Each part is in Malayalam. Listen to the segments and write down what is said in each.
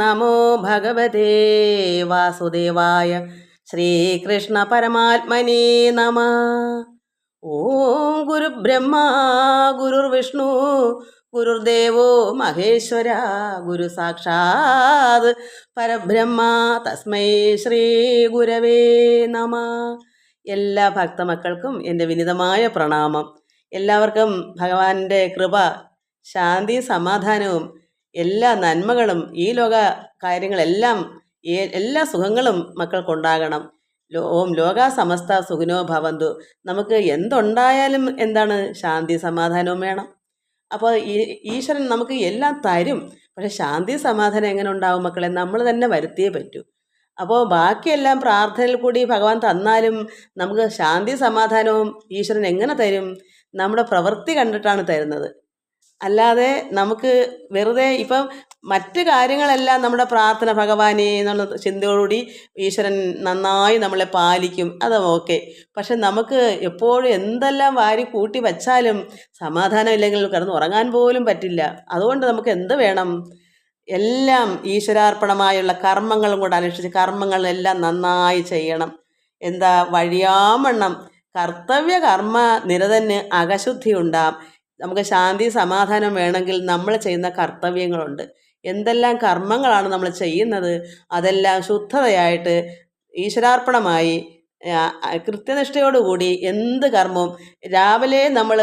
നമോ ഭഗവതേ വാസുദേവായ ശ്രീകൃഷ്ണ പരമാത്മനേ നമ. ഓം ഗുരുബ്രഹ്മ ഗുരുർവിഷ്ണു ഗുരുദേവോ മഹേശ്വര ഗുരു സാക്ഷാത് പരബ്രഹ്മ തസ്മൈ ശ്രീ ഗുരവേ നമ. എല്ലാ ഭക്തമക്കൾക്കും എന്റെ വിനിതമായ പ്രണാമം. എല്ലാവർക്കും ഭഗവാന്റെ കൃപ ശാന്തി സമാധാനവും എല്ലാ നന്മകളും ഈ ലോക കാര്യങ്ങളെല്ലാം എല്ലാ സുഖങ്ങളും മക്കൾക്കുണ്ടാകണം. ഓം ലോക സമസ്ത സുഖിനോ ഭവന്തു. നമുക്ക് എന്തുണ്ടായാലും എന്താണ്? ശാന്തി സമാധാനവും വേണം. അപ്പോൾ ഈ ഈശ്വരൻ നമുക്ക് എല്ലാം തരും. പക്ഷെ ശാന്തി സമാധാനം എങ്ങനെ ഉണ്ടാവും മക്കളെ? നമ്മൾ തന്നെ വരുത്തിയേ പറ്റൂ. അപ്പോൾ ബാക്കിയെല്ലാം പ്രാർത്ഥനയിൽ കൂടി ഭഗവാൻ തന്നാലും നമുക്ക് ശാന്തി സമാധാനവും ഈശ്വരൻ എങ്ങനെ തരും? നമ്മുടെ പ്രവൃത്തി കണ്ടിട്ടാണ് തരുന്നത്. അല്ലാതെ നമുക്ക് വെറുതെ ഇപ്പം മറ്റ് കാര്യങ്ങളെല്ലാം നമ്മുടെ പ്രാർത്ഥന ഭഗവാനെ എന്നുള്ള ചിന്തയോടുകൂടി ഈശ്വരൻ നന്നായി നമ്മളെ പാലിക്കും. അത് ഓക്കെ. പക്ഷെ നമുക്ക് എപ്പോഴും എന്തെല്ലാം വാരി കൂട്ടി വച്ചാലും സമാധാനമില്ലെങ്കിൽ കിടന്ന് ഉറങ്ങാൻ പോലും പറ്റില്ല. അതുകൊണ്ട് നമുക്ക് എന്ത് വേണം? എല്ലാം ഈശ്വരാർപ്പണമായുള്ള കർമ്മങ്ങളും കൂടെ അനുഷ്ഠിച്ച് കർമ്മങ്ങളെല്ലാം നന്നായി ചെയ്യണം. എന്താ വഴിയാമണ്ണം. കർത്തവ്യ കർമ്മ നിരതന് അകശുദ്ധി ഉണ്ടാം നമുക്ക് ശാന്തി സമാധാനം വേണമെങ്കിൽ നമ്മൾ ചെയ്യുന്ന കർത്തവ്യങ്ങളുണ്ട്. എന്തെല്ലാം കർമ്മങ്ങളാണ് നമ്മൾ ചെയ്യുന്നത്? അതെല്ലാം ശുദ്ധതയായിട്ട് ഈശ്വരാർപ്പണമായി കൃത്യനിഷ്ഠയോടുകൂടി എന്ത് കർമ്മവും രാവിലെ നമ്മൾ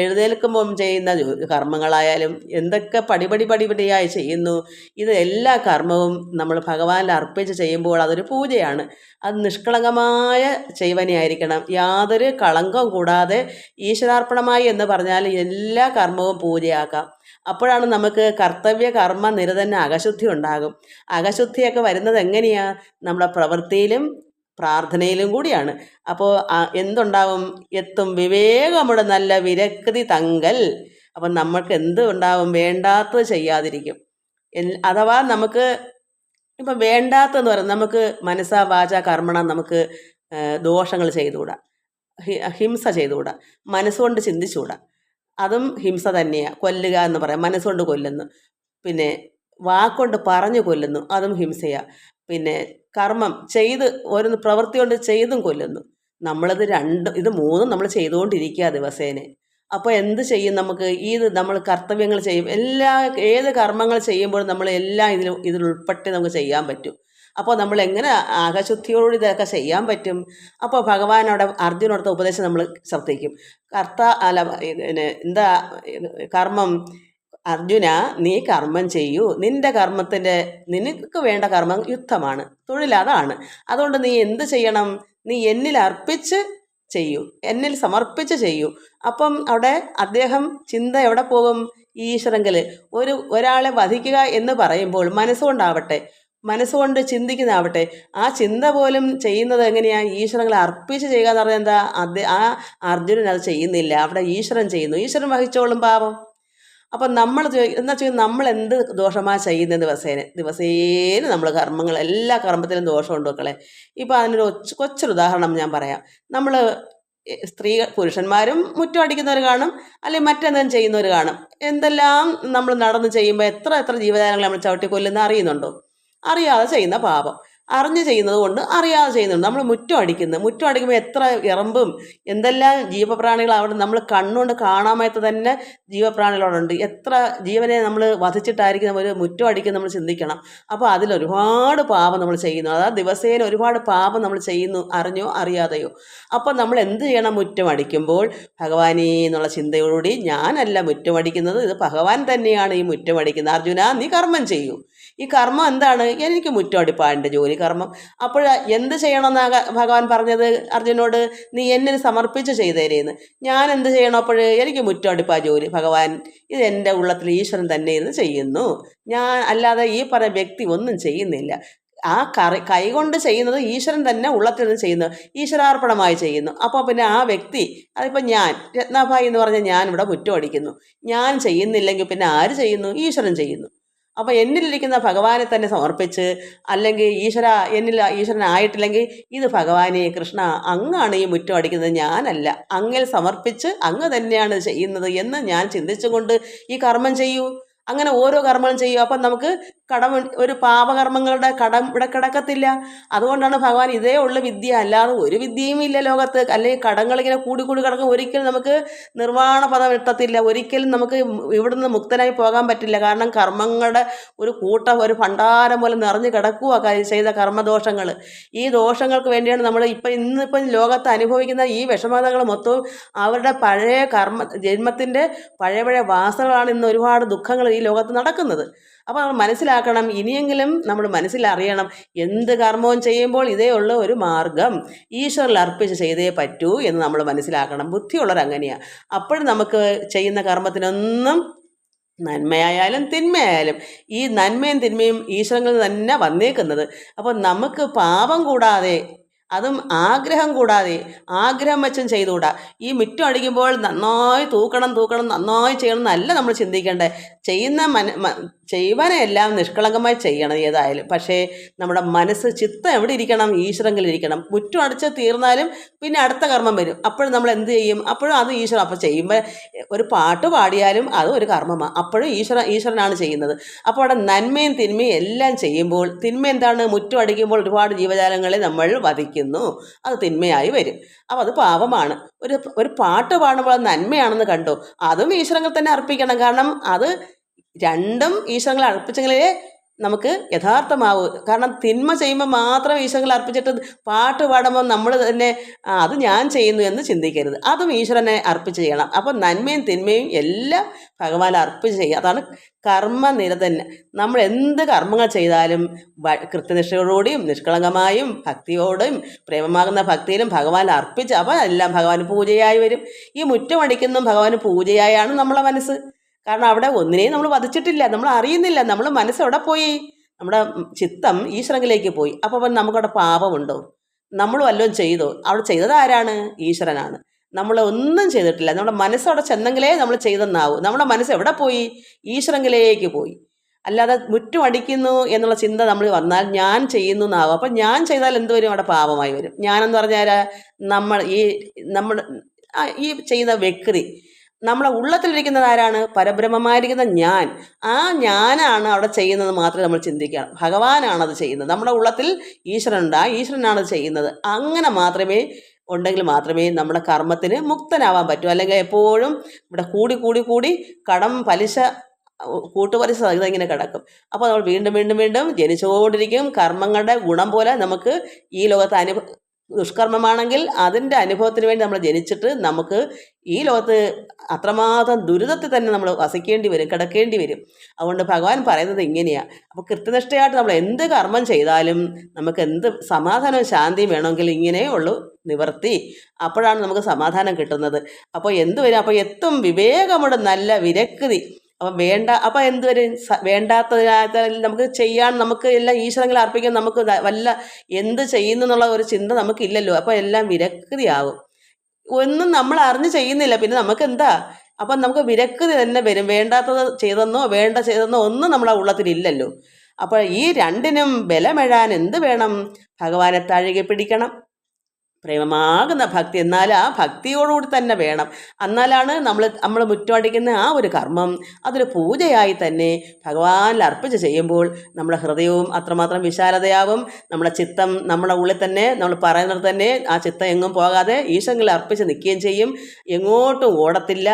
എഴുന്നേൽക്കുമ്പം ചെയ്യുന്ന കർമ്മങ്ങളായാലും എന്തൊക്കെ പടിപടി പടിപടിയായി ചെയ്യുന്നു ഇത് എല്ലാ കർമ്മവും നമ്മൾ ഭഗവാനിൽ അർപ്പിച്ച് ചെയ്യുമ്പോൾ അതൊരു പൂജയാണ്. അത് നിഷ്കളങ്കമായ ചെയ്വനെയായിരിക്കണം യാതൊരു കളങ്കവും കൂടാതെ ഈശ്വരാർപ്പണമായി എന്ന് പറഞ്ഞാൽ എല്ലാ കർമ്മവും പൂജയാക്കാം. അപ്പോഴാണ് നമുക്ക് കർത്തവ്യ കർമ്മ നിരതന്നെ അകശുദ്ധി ഉണ്ടാകും. അകശുദ്ധിയൊക്കെ വരുന്നത് എങ്ങനെയാണ് നമ്മുടെ പ്രവൃത്തിയിലും പ്രാർത്ഥനയിലും കൂടിയാണ്. അപ്പോൾ എന്തുണ്ടാവും? എത്തും. വിവേകം വിവേകമുടെ നല്ല വിരക്തി തങ്കൽ. അപ്പം നമ്മൾക്ക് എന്ത് ഉണ്ടാവും വേണ്ടാത്തത് ചെയ്യാതിരിക്കും. അഥവാ നമുക്ക് ഇപ്പം വേണ്ടാത്തെന്ന് പറയുന്നത് നമുക്ക് മനസ്സാ വാച കർമ്മണ നമുക്ക് ദോഷങ്ങൾ ചെയ്തുകൂടാ. ഹിംസ ചെയ്തുകൂടാ. മനസ്സുകൊണ്ട് ചിന്തിച്ചുകൂടാ. അതും ഹിംസ തന്നെയാണ് കൊല്ലുക എന്ന് പറയാം. മനസ്സുകൊണ്ട് കൊല്ലുന്നു. പിന്നെ വാക്കൊണ്ട് പറഞ്ഞു കൊല്ലുന്നു. അതും ഹിംസയാണ് പിന്നെ കർമ്മം ചെയ്ത് ഒരു പ്രവൃത്തി കൊണ്ട് ചെയ്തും കൊല്ലുന്നു. നമ്മളത് രണ്ട് ഇത് മൂന്നും നമ്മൾ ചെയ്തുകൊണ്ടിരിക്കുക ദിവസേന. അപ്പോൾ എന്ത് ചെയ്യും നമുക്ക്? ഈ നമ്മൾ കർത്തവ്യങ്ങൾ ചെയ്യും. എല്ലാ ഏത് കർമ്മങ്ങൾ ചെയ്യുമ്പോഴും നമ്മൾ എല്ലാം ഇതിലും ഇതിൽ ഉൾപ്പെട്ട് നമുക്ക് ചെയ്യാൻ പറ്റും. അപ്പോൾ നമ്മൾ എങ്ങനെ ആകശുദ്ധിയോട് ഇതൊക്കെ ചെയ്യാൻ പറ്റും? അപ്പോൾ ഭഗവാനോട് അർജുനോടത്തെ ഉപദേശം നമ്മൾ ശ്രദ്ധിക്കും. കർത്ത അല്ല പിന്നെ എന്താ കർമ്മം അർജുന നീ കർമ്മം ചെയ്യൂ. നിന്റെ കർമ്മത്തിന്റെ നിനക്ക് വേണ്ട കർമ്മം യുദ്ധമാണ്. തൊഴിൽ അതാണ്. അതുകൊണ്ട് നീ എന്ത് ചെയ്യണം? നീ എന്നിൽ അർപ്പിച്ച് ചെയ്യൂ. എന്നിൽ സമർപ്പിച്ച് ചെയ്യൂ. അപ്പം അവിടെ അദ്ദേഹം ചിന്ത എവിടെ പോകും? ഈശ്വരങ്കിൽ ഒരു ഒരാളെ വധിക്കുക എന്ന് പറയുമ്പോൾ മനസ്സുകൊണ്ടാവട്ടെ. മനസ്സുകൊണ്ട് ചിന്തിക്കുന്നതാവട്ടെ. ആ ചിന്ത പോലും ചെയ്യുന്നത് എങ്ങനെയാണ് ഈശ്വരങ്ങളെ അർപ്പിച്ച് ചെയ്യുക എന്ന് പറഞ്ഞാൽ എന്താ? അത് ആ അർജുനൻ അത് ചെയ്യുന്നില്ല. അവിടെ ഈശ്വരൻ ചെയ്യുന്നു. ഈശ്വരൻ വഹിച്ചോളും പാപം അപ്പം നമ്മൾ എന്താ വെച്ചാൽ നമ്മൾ എന്ത് ദോഷമാ ചെയ്യുന്നത് ദിവസേന? ദിവസേന നമ്മൾ കർമ്മങ്ങൾ എല്ലാ കർമ്മത്തിലും ദോഷമുണ്ട് മക്കളെ. ഇപ്പം അതിനൊരു കൊച്ചൊരു ഉദാഹരണം ഞാൻ പറയാം. നമ്മൾ സ്ത്രീ പുരുഷന്മാരും മുറ്റം അടിക്കുന്നവർ കാണും അല്ലെങ്കിൽ മറ്റെന്തെങ്കിലും ചെയ്യുന്നവർ കാണും. എന്തെല്ലാം നമ്മൾ നടന്ന് ചെയ്യുമ്പോൾ എത്ര എത്ര ജീവജാലങ്ങളെ നമ്മൾ ചവിട്ടി കൊല്ലുന്ന അറിയുന്നുണ്ടോ? അറിയാതെ ചെയ്യുന്ന പാപം. അറിഞ്ഞ് ചെയ്യുന്നത് കൊണ്ട് അറിയാതെ ചെയ്യുന്നുണ്ട്. നമ്മൾ മുറ്റം അടിക്കുന്നത് മുറ്റം അടിക്കുമ്പോൾ എത്ര ഇറമ്പും എന്തെല്ലാം ജീവപ്രാണികൾ അവിടെ നമ്മൾ കണ്ണുകൊണ്ട് കാണാമത്ത് തന്നെ ജീവപ്രാണികളോടുണ്ട് എത്ര ജീവനെ നമ്മൾ വധിച്ചിട്ടായിരിക്കും ഒരു മുറ്റം അടിക്കുന്നത് നമ്മൾ ചിന്തിക്കണം. അപ്പോൾ അതിൽ ഒരുപാട് പാപം നമ്മൾ ചെയ്യുന്നു. അതായത് ദിവസേന ഒരുപാട് പാപം നമ്മൾ ചെയ്യുന്നു അറിഞ്ഞോ അറിയാതെയോ. അപ്പോൾ നമ്മൾ എന്ത് ചെയ്യണം? മുറ്റം അടിക്കുമ്പോൾ ഭഗവാനേ എന്നുള്ള ചിന്തയോടുകൂടി ഞാനല്ല മുറ്റം അടിക്കുന്നത്. ഇത് ഭഗവാൻ തന്നെയാണ് ഈ മുറ്റം അടിക്കുന്നത്. അർജുന നീ കർമ്മം ചെയ്യൂ. ഈ കർമ്മം എന്താണ്? എനിക്ക് മുറ്റം അടിപ്പാണ്ട് ജോലി കർമ്മം. അപ്പോൾ എന്ത് ചെയ്യണമെന്നാണ് ഭഗവാൻ പറഞ്ഞത്? അർജുനോട് നീ എന്നെ സമർപ്പിച്ച് ചെയ്തേരേന്ന്. ഞാൻ എന്ത് ചെയ്യണം അപ്പോൾ? എനിക്ക് മുറ്റോടിപ്പാ ജോലി. ഭഗവാൻ ഇത് എന്റെ ഉള്ളത്തിൽ ഈശ്വരൻ തന്നെ ഇരുന്ന് ചെയ്യുന്നു. ഞാൻ അല്ലാതെ ഈ പറയുന്ന വ്യക്തി ഒന്നും ചെയ്യുന്നില്ല. ആ കറി കൈകൊണ്ട് ചെയ്യുന്നത് ഈശ്വരൻ തന്നെ ഉള്ളത്തിൽ നിന്ന് ചെയ്യുന്നു. ഈശ്വരാർപ്പണമായി ചെയ്യുന്നു. അപ്പോൾ പിന്നെ ആ വ്യക്തി അതിപ്പോൾ ഞാൻ രത്നാഭായി എന്ന് പറഞ്ഞാൽ ഞാൻ ഇവിടെ മുറ്റം അടിക്കുന്നു. ഞാൻ ചെയ്യുന്നില്ലെങ്കിൽ പിന്നെ ആര് ചെയ്യുന്നു? ഈശ്വരൻ ചെയ്യുന്നു. അപ്പോൾ എന്നിലിരിക്കുന്ന ഭഗവാനെ തന്നെ സമർപ്പിച്ച് അല്ലെങ്കിൽ ഈശ്വര എന്നിൽ ഈശ്വരനായിട്ടില്ലെങ്കിൽ ഇത് ഭഗവാനെ കൃഷ്ണ അങ്ങാണ് ഈ മുറ്റം അടിക്കുന്നത് ഞാനല്ല. അങ്ങിൽ സമർപ്പിച്ച് അങ്ങ് തന്നെയാണ് ചെയ്യുന്നത് എന്ന് ഞാൻ ചിന്തിച്ചുകൊണ്ട് ഈ കർമ്മം ചെയ്യൂ. അങ്ങനെ ഓരോ കർമ്മങ്ങളും ചെയ്യും. അപ്പം നമുക്ക് കടം ഒരു പാപകർമ്മങ്ങളുടെ കടം ഇവിടെ കിടക്കത്തില്ല. അതുകൊണ്ടാണ് ഭഗവാൻ ഇതേ ഉള്ള വിദ്യ. അല്ലാതെ ഒരു വിദ്യയും ഇല്ല ലോകത്ത്. അല്ലെങ്കിൽ കടങ്ങളിങ്ങനെ കൂടി കൂടി കിടക്കും. ഒരിക്കലും നമുക്ക് നിർവാണ പദം എത്തത്തില്ല. ഒരിക്കലും നമുക്ക് ഇവിടുന്ന് മുക്തനായി പോകാൻ പറ്റില്ല. കാരണം കർമ്മങ്ങളുടെ ഒരു കൂട്ടം ഒരു ഭണ്ഡാരം പോലെ നിറഞ്ഞു കിടക്കുക ചെയ്ത കർമ്മദോഷങ്ങൾ. ഈ ദോഷങ്ങൾക്ക് വേണ്ടിയാണ് നമ്മൾ ഇപ്പം ഇന്നിപ്പം ലോകത്ത് അനുഭവിക്കുന്ന ഈ വിഷമതകൾ മൊത്തവും അവരുടെ പഴയ കർമ്മ ജന്മത്തിന്റെ പഴയ പഴയ വാസനകളാണ് ഇന്ന് ഒരുപാട് ദുഃഖങ്ങൾ ഈ ലോകത്ത് നടക്കുന്നത്. അപ്പോൾ നമ്മൾ മനസ്സിലാക്കണം. ഇനിയെങ്കിലും നമ്മൾ മനസ്സിലറിയണം എന്ത് കർമ്മവും ചെയ്യുമ്പോൾ ഇതേ ഉള്ള ഒരു മാർഗം. ഈശ്വരിൽ അർപ്പിച്ച് ചെയ്തേ പറ്റൂ എന്ന് നമ്മൾ മനസ്സിലാക്കണം. ബുദ്ധിയുള്ളവർ അങ്ങനെയാണ് അപ്പോഴും നമുക്ക് ചെയ്യുന്ന കർമ്മത്തിനൊന്നും നന്മയായാലും തിന്മയായാലും ഈ നന്മയും തിന്മയും ഈശ്വരങ്ങളിൽ തന്നെ വന്നേക്കുന്നത്. അപ്പോൾ നമുക്ക് പാപം കൂടാതെ അതും ആഗ്രഹം കൂടാതെ ആഗ്രഹം വെച്ചും ചെയ്തുകൂടാ. ഈ മുറ്റം അടിക്കുമ്പോൾ നന്നായി തൂക്കണം തൂക്കണം നന്നായി ചെയ്യണം എന്നല്ല നമ്മൾ ചിന്തിക്കേണ്ടത്. ചെയ്യുന്ന മന ചെയ്യുവാനെല്ലാം നിഷ്കളങ്കമായി ചെയ്യണം ഏതായാലും. പക്ഷേ നമ്മുടെ മനസ്സ് ചിത്തം എവിടെ ഇരിക്കണം? ഈശ്വരങ്ങളിലിരിക്കണം മുറ്റം അടച്ച് തീർന്നാലും പിന്നെ അടുത്ത കർമ്മം വരും. അപ്പോഴും നമ്മൾ എന്ത് ചെയ്യും? അപ്പോഴും അത് ഈശ്വരൻ അപ്പോൾ ചെയ്യുമ്പോൾ ഒരു പാട്ട് പാടിയാലും അത് ഒരു കർമ്മമാണ് അപ്പോഴും ഈശ്വര ഈശ്വരനാണ് ചെയ്യുന്നത്. അപ്പോൾ അവിടെ നന്മയും തിന്മയും എല്ലാം ചെയ്യുമ്പോൾ തിന്മ എന്താണ്? മുറ്റം അടിക്കുമ്പോൾ ഒരുപാട് ജീവജാലങ്ങളെ നമ്മൾ വധിക്കുന്നു. അത് തിന്മയായി വരും. അപ്പോൾ അത് പാപമാണ്. ഒരു ഒരു പാട്ട് പാടുമ്പോൾ നന്മയാണെന്ന് കണ്ടു? അതും ഈശ്വരങ്ങൾ തന്നെ അർപ്പിക്കണം. കാരണം അത് രണ്ടും ഈശ്വരങ്ങളെ അർപ്പിച്ചെങ്കിലേ നമുക്ക് യഥാർത്ഥമാവൂ. കാരണം തിന്മ ചെയ്യുമ്പോൾ മാത്രം ഈശ്വരങ്ങളെ അർപ്പിച്ചിട്ട് പാട്ട് പാടുമ്പോൾ നമ്മൾ തന്നെ അത് ഞാൻ ചെയ്യുന്നു എന്ന് ചിന്തിക്കരുത്. അതും ഈശ്വരനെ അർപ്പിച്ച് ചെയ്യണം. അപ്പം നന്മയും തിന്മയും എല്ലാം ഭഗവാൻ അർപ്പിച്ച് ചെയ്യുക. അതാണ് കർമ്മനിരതൻ നമ്മൾ എന്ത് കർമ്മങ്ങൾ ചെയ്താലും കൃത്യനിഷ്ഠയോടുകൂടിയും നിഷ്കളങ്കമായും ഭക്തിയോടും പ്രേമമാകുന്ന ഭക്തിയിലും ഭഗവാൻ അർപ്പിച്ച് അപ്പോൾ എല്ലാം ഭഗവാൻ പൂജയായി വരും. ഈ മുറ്റമടിക്കുന്നതും ഭഗവാൻ പൂജയായാണ് നമ്മളെ മനസ്സ്. കാരണം അവിടെ ഒന്നിനെയും നമ്മൾ വധിച്ചിട്ടില്ല നമ്മൾ അറിയുന്നില്ല നമ്മൾ മനസ്സ് എവിടെ പോയി? നമ്മുടെ ചിത്തം ഈശ്വരങ്കിലേക്ക് പോയി. അപ്പോൾ അപ്പം നമുക്കവിടെ പാപമുണ്ടോ? നമ്മൾ വല്ലതും ചെയ്തോ? അവിടെ ചെയ്തത് ആരാണ്? ഈശ്വരനാണ്. നമ്മൾ ഒന്നും ചെയ്തിട്ടില്ല. നമ്മുടെ മനസ്സവിടെ ചെന്നെങ്കിലേ നമ്മൾ ചെയ്തെന്നാവൂ. നമ്മുടെ മനസ്സ് എവിടെ പോയി? ഈശ്വരങ്കിലേക്ക് പോയി. അല്ലാതെ മുറ്റും അടിക്കുന്നു എന്നുള്ള ചിന്ത നമ്മൾ വന്നാൽ ഞാൻ ചെയ്യുന്നു എന്നാവും. അപ്പം ഞാൻ ചെയ്താൽ എന്ത് വരും അവിടെ പാപമായി വരും. ഞാനെന്ന് പറഞ്ഞാൽ നമ്മൾ ഈ നമ്മൾ ഈ ചെയ്ത വ്യക്തി നമ്മളെ ഉള്ളത്തിലിരിക്കുന്നത് ആരാണ്? പരബ്രഹ്മമായിരിക്കുന്ന ഞാൻ. ആ ഞാനാണ് അവിടെ ചെയ്യുന്നത് മാത്രമേ നമ്മൾ ചിന്തിക്കുക ഭഗവാനാണ് അത് ചെയ്യുന്നത്. നമ്മുടെ ഉള്ളത്തിൽ ഈശ്വരനുണ്ട്. ആ ഈശ്വരനാണ് അത് ചെയ്യുന്നത്. അങ്ങനെ മാത്രമേ ഉണ്ടെങ്കിൽ മാത്രമേ നമ്മുടെ കർമ്മത്തിന് മുക്തനാവാൻ പറ്റൂ. അല്ലെങ്കിൽ എപ്പോഴും ഇവിടെ കൂടി കൂടി കൂടി കടം പലിശ കൂട്ടുപലിശ ഇങ്ങനെ കിടക്കും. അപ്പോൾ നമ്മൾ വീണ്ടും വീണ്ടും വീണ്ടും ജനിച്ചുകൊണ്ടിരിക്കും. കർമ്മങ്ങളുടെ ഗുണം പോലെ നമുക്ക് ഈ ലോകത്ത് അനുഭ ദുഷ്കർമ്മമാണെങ്കിൽ അതിന്റെ അനുഭവത്തിന് വേണ്ടി നമ്മൾ ജനിച്ചിട്ട് നമുക്ക് ഈ ലോകത്ത് അത്രമാത്രം ദുരിതത്തിൽ തന്നെ നമ്മൾ വസിക്കേണ്ടി വരും കിടക്കേണ്ടി വരും. അതുകൊണ്ട് ഭഗവാൻ പറയുന്നത് ഇങ്ങനെയാണ് അപ്പോൾ കൃത്യനിഷ്ഠയായിട്ട് നമ്മൾ എന്ത് കർമ്മം ചെയ്താലും നമുക്ക് എന്ത് സമാധാനവും ശാന്തിയും വേണമെങ്കിൽ ഇങ്ങനെയേ ഉള്ളൂ നിവർത്തി. അപ്പോഴാണ് നമുക്ക് സമാധാനം കിട്ടുന്നത്. അപ്പോൾ എന്ത് വരും അപ്പോൾ എത്തും വിവേകമുടെ നല്ല വിരക്തി. അപ്പം വേണ്ട അപ്പം എന്ത് വരും വേണ്ടാത്തതിനകത്ത് നമുക്ക് ചെയ്യാൻ നമുക്ക് എല്ലാം ഈശ്വരങ്ങൾ അർപ്പിക്കാൻ നമുക്ക് വല്ല എന്ത് ചെയ്യുന്നു എന്നുള്ള ഒരു ചിന്ത നമുക്കില്ലല്ലോ. അപ്പം എല്ലാം വിരക്തിയാവും ഒന്നും നമ്മൾ അറിഞ്ഞ് ചെയ്യുന്നില്ല. പിന്നെ നമുക്ക് എന്താ അപ്പം നമുക്ക് വിരക്തി തന്നെ വരും. വേണ്ടാത്തത് ചെയ്തെന്നോ വേണ്ട ചെയ്തെന്നോ ഒന്നും നമ്മളെ ഉള്ളത്തിലില്ലല്ലോ. അപ്പോൾ ഈ രണ്ടിനും ബലമെഴാൻ എന്ത് വേണം? ഭഗവാനെ തഴുകി പിടിക്കണം. പ്രേമമാകുന്ന ഭക്തി. എന്നാൽ ആ ഭക്തിയോടുകൂടി തന്നെ വേണം. എന്നാലാണ് നമ്മൾ നമ്മൾ മുറ്റമടിക്കുന്ന ആ ഒരു കർമ്മം. അതൊരു പൂജയായി തന്നെ ഭഗവാനിൽ അർപ്പിച്ച് ചെയ്യുമ്പോൾ നമ്മുടെ ഹൃദയവും അത്രമാത്രം വിശാലതയാവും. നമ്മുടെ ചിത്തം നമ്മുടെ ഉള്ളിൽ തന്നെ നമ്മൾ പറയുന്നത് തന്നെ ആ ചിത്തം എങ്ങും പോകാതെ ഈശ്വരങ്ങളിൽ അർപ്പിച്ച് നിൽക്കുകയും ചെയ്യും. എങ്ങോട്ടും ഓടത്തില്ല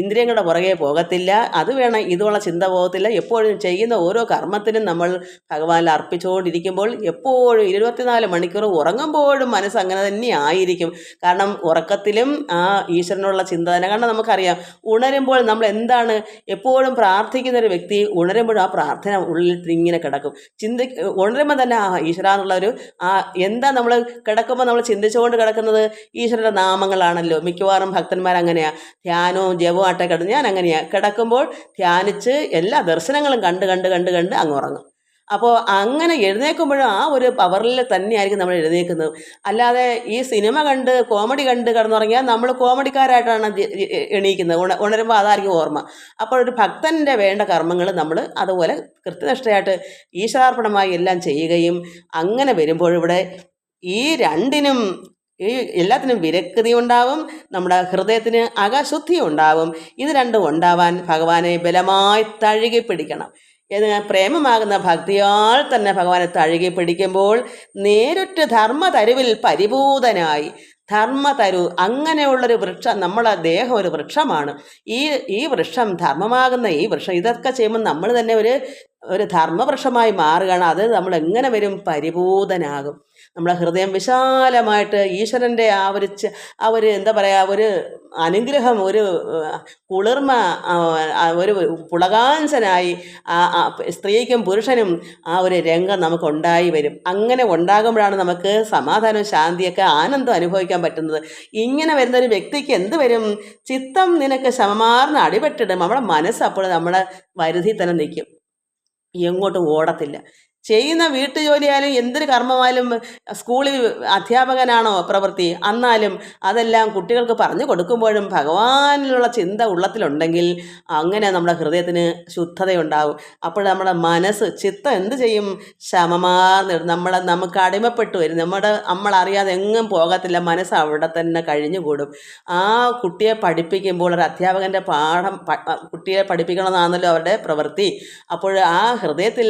ഇന്ദ്രിയങ്ങളുടെ പുറകെ പോകത്തില്ല. അത് വേണം ഇതുള്ള ചിന്ത പോകത്തില്ല. എപ്പോഴും ചെയ്യുന്ന ഓരോ കർമ്മത്തിനും നമ്മൾ ഭഗവാനിൽ അർപ്പിച്ചുകൊണ്ടിരിക്കുമ്പോൾ എപ്പോഴും ഇരുപത്തിനാല് മണിക്കൂർ ഉറങ്ങുമ്പോഴും മനസ്സ് അങ്ങനെ തന്നെ ആയിരിക്കും. കാരണം ഉറക്കത്തിലും ആ ഈശ്വരനുള്ള ചിന്ത തന്നെ. കാരണം നമുക്കറിയാം ഉണരുമ്പോൾ നമ്മൾ എന്താണ് എപ്പോഴും പ്രാർത്ഥിക്കുന്ന ഒരു വ്യക്തി ഉണരുമ്പോൾ ആ പ്രാർത്ഥന ഉള്ളിൽ ഇങ്ങനെ കിടക്കും. ചിന്ത ഉണരുമ്പോൾ തന്നെ ആ ഈശ്വര എന്നുള്ള ഒരു ആ എന്താ നമ്മൾ കിടക്കുമ്പോൾ നമ്മൾ ചിന്തിച്ചുകൊണ്ട് കിടക്കുന്നത്? ഈശ്വരന്റെ നാമങ്ങളാണല്ലോ. മിക്കവാറും ഭക്തന്മാർ അങ്ങനെയാണ് ധ്യാനവും ജപവും ആട്ടെ കിടന്ന് ഞാൻ അങ്ങനെയാണ് കിടക്കുമ്പോൾ ധ്യാനിച്ച് എല്ലാ ദർശനങ്ങളും കണ്ട് കണ്ട് കണ്ട് കണ്ട് അങ്ങ് ഉറങ്ങും. അപ്പോൾ അങ്ങനെ എഴുന്നേൽക്കുമ്പോഴും ആ ഒരു പവറിൽ തന്നെയായിരിക്കും നമ്മൾ എഴുന്നേൽക്കുന്നത്. അല്ലാതെ ഈ സിനിമ കണ്ട് കോമഡി കണ്ട് കിടന്നുറങ്ങിയാൽ നമ്മൾ കോമഡിക്കാരായിട്ടാണ് എണീക്കുന്നത്. ഉണ ഉണരുമ്പോൾ അതായിരിക്കും ഓർമ്മ. അപ്പോൾ ഒരു ഭക്തന്റെ വേണ്ട കർമ്മങ്ങൾ നമ്മൾ അതുപോലെ കൃത്യനിഷ്ഠയായിട്ട് ഈശ്വരാർപ്പണമായി എല്ലാം ചെയ്യുകയും അങ്ങനെ വരുമ്പോൾ ഇവിടെ ഈ രണ്ടിനും ഈ എല്ലാത്തിനും വിരക്തി ഉണ്ടാവും നമ്മുടെ ഹൃദയത്തിന് അകശുദ്ധി ഉണ്ടാവും. ഇത് രണ്ടും ഉണ്ടാവാൻ ഭഗവാനെ ബലമായി തഴുകി പിടിക്കണം. ഇത് പ്രേമമാകുന്ന ഭക്തിയാൽ തന്നെ ഭഗവാനെ തഴുകി പിടിക്കുമ്പോൾ നേരിട്ട് ധർമ്മ തരുവിൽ പരിഭൂതനായി ധർമ്മ തരു അങ്ങനെയുള്ളൊരു വൃക്ഷം നമ്മളെ ദേഹം ഒരു വൃക്ഷമാണ്. ഈ ഈ വൃക്ഷം ധർമ്മമാകുന്ന ഈ വൃക്ഷം ഇതൊക്കെ ചെയ്യുമ്പോൾ നമ്മൾ തന്നെ ഒരു ഒരു ധർമ്മവൃക്ഷമായി മാറുകയാണ്. അത് നമ്മൾ എങ്ങനെ വരും? പരിഭൂതനാകും നമ്മളെ ഹൃദയം വിശാലമായിട്ട് ഈശ്വരന്റെ ആ ഒരു ആ ഒരു എന്താ പറയുക ഒരു അനുഗ്രഹം ഒരു കുളിർമ ഒരു പുളകാഞ്ചനായി ആ സ്ത്രീക്കും പുരുഷനും ആ ഒരു രംഗം നമുക്ക് ഉണ്ടായി വരും. അങ്ങനെ ഉണ്ടാകുമ്പോഴാണ് നമുക്ക് സമാധാനവും ശാന്തിയൊക്കെ ആനന്ദം അനുഭവിക്കാൻ പറ്റുന്നത്. ഇങ്ങനെ വരുന്ന ഒരു വ്യക്തിക്ക് എന്ത് വരും? ചിത്തം നിനക്ക് ശമമാർന്ന് അടിപെട്ടിടും. നമ്മുടെ മനസ്സ് അപ്പോൾ നമ്മുടെ വരുതി തന്നെ നിൽക്കും. എങ്ങോട്ടും ഓടത്തില്ല. ചെയ്യുന്ന വീട്ടുജോലിയായാലും എന്തൊരു കർമ്മമായാലും സ്കൂളിൽ അധ്യാപകനാണോ പ്രവൃത്തി? എന്നാലും അതെല്ലാം കുട്ടികൾക്ക് പറഞ്ഞു കൊടുക്കുമ്പോഴും ഭഗവാനിലുള്ള ചിന്ത ഉള്ളത്തിലുണ്ടെങ്കിൽ അങ്ങനെ നമ്മുടെ ഹൃദയത്തിന് ശുദ്ധതയുണ്ടാവും. അപ്പോൾ നമ്മുടെ മനസ്സ് ചിത്തം എന്ത് ചെയ്യും? ശമമാർന്നിടും. നമ്മളെ നമുക്ക് അടിമപ്പെട്ടു വരും. നമ്മുടെ നമ്മളറിയാതെ എങ്ങും പോകത്തില്ല. മനസ്സ് അവിടെ തന്നെ കഴിഞ്ഞുകൂടും. ആ കുട്ടിയെ പഠിപ്പിക്കുമ്പോൾ ഒരു അധ്യാപകന്റെ പാഠം കുട്ടിയെ പഠിപ്പിക്കണമെന്നാണല്ലോ അവരുടെ പ്രവൃത്തി. അപ്പോൾ ആ ഹൃദയത്തിൽ